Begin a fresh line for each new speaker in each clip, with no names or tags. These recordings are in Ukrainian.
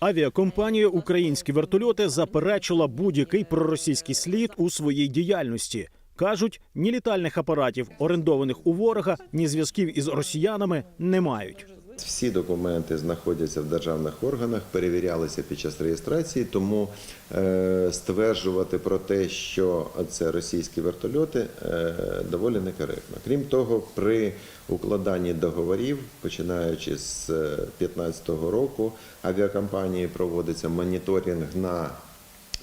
Авіакомпанія Українські вертольоти заперечила будь-який проросійський слід у своїй діяльності. Кажуть, ні літальних апаратів, орендованих у ворога, ні зв'язків із росіянами не мають.
Всі документи знаходяться в державних органах, перевірялися під час реєстрації, тому е, стверджувати про те, що це російські вертольоти, е, доволі некоректно. Крім того, при укладанні договорів, починаючи з 2015 року, авіакомпанії проводиться моніторинг на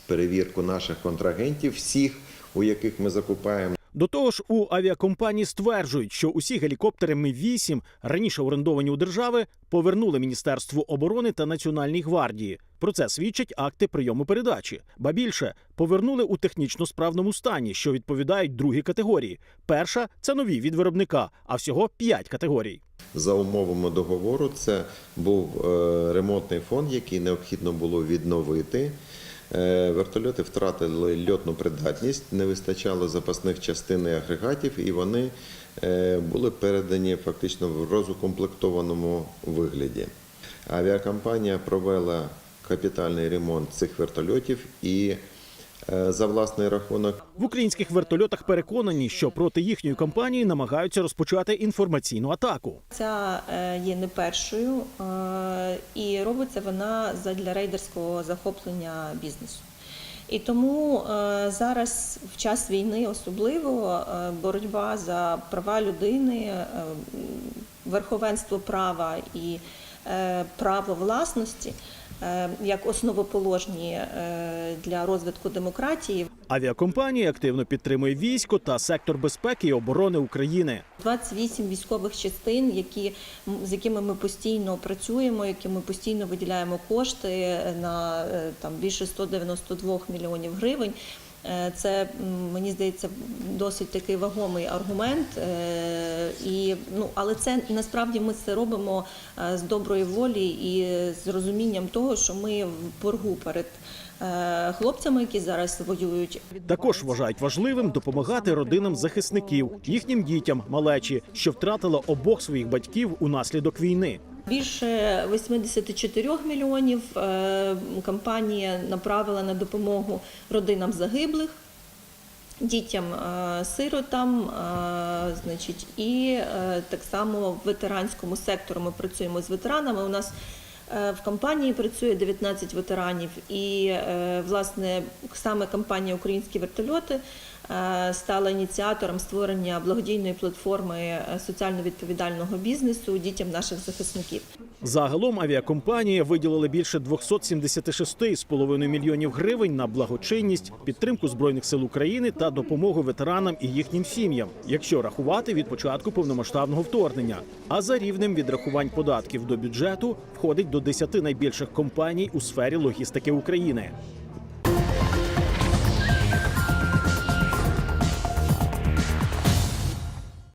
перевірку наших контрагентів, всіх, у яких ми закупаємо.
До того ж, у авіакомпанії стверджують, що усі гелікоптери Ми-8, раніше орендовані у держави, повернули Міністерству оборони та Національній гвардії. Про це свідчать акти прийому передачі. Ба більше повернули у технічно справному стані, що відповідають другій категорії. Перша це нові від виробника, а всього п'ять категорій.
За умовами договору, це був е, ремонтний фонд, який необхідно було відновити. Е, Вертольоти втратили льотну придатність, не вистачало запасних частин і агрегатів, і вони е, були передані фактично в розукомплектованому вигляді. Авіакомпанія провела капітальний ремонт цих вертольотів і за власний рахунок
В українських вертольотах переконані, що проти їхньої компанії намагаються розпочати інформаційну атаку.
Ця е, є не першою, е, і робиться вона задля рейдерського захоплення бізнесу. І тому е, зараз, в час війни, особливо е, боротьба за права людини, е, верховенство права і е, право власності е, як основоположні е, для розвитку демократії
Авіакомпанія активно підтримує військо та сектор безпеки і оборони України.
28 військових частин, які з якими ми постійно працюємо, які ми постійно виділяємо кошти на е, там більше 192 мільйонів гривень. Е, Це мені здається досить такий вагомий аргумент, Е, і ну але це насправді ми це робимо е, з доброї волі і з розумінням того, що ми в боргу перед хлопцями, які зараз воюють.
Також вважають важливим допомагати родинам захисників, їхнім дітям, малечі, що втратила обох своїх батьків унаслідок війни.
Більше 84 мільйонів е, компанія направила на допомогу родинам загиблих, дітям е, сиротам, е, значить, і так само в ветеранському сектору ми працюємо з ветеранами. У нас в компанії працює 19 ветеранів, і власне саме компанія Українські вертольоти стала ініціатором створення благодійної платформи е, соціально відповідального бізнесу дітям наших захисників.
Загалом авіакомпанія виділила більше 276,5 мільйонів гривень на благочинність, підтримку збройних сил України та допомогу ветеранам і їхнім сім'ям, якщо рахувати від початку повномасштабного вторгнення. А за рівнем відрахувань податків до бюджету входить до 10 найбільших компаній у сфері логістики України.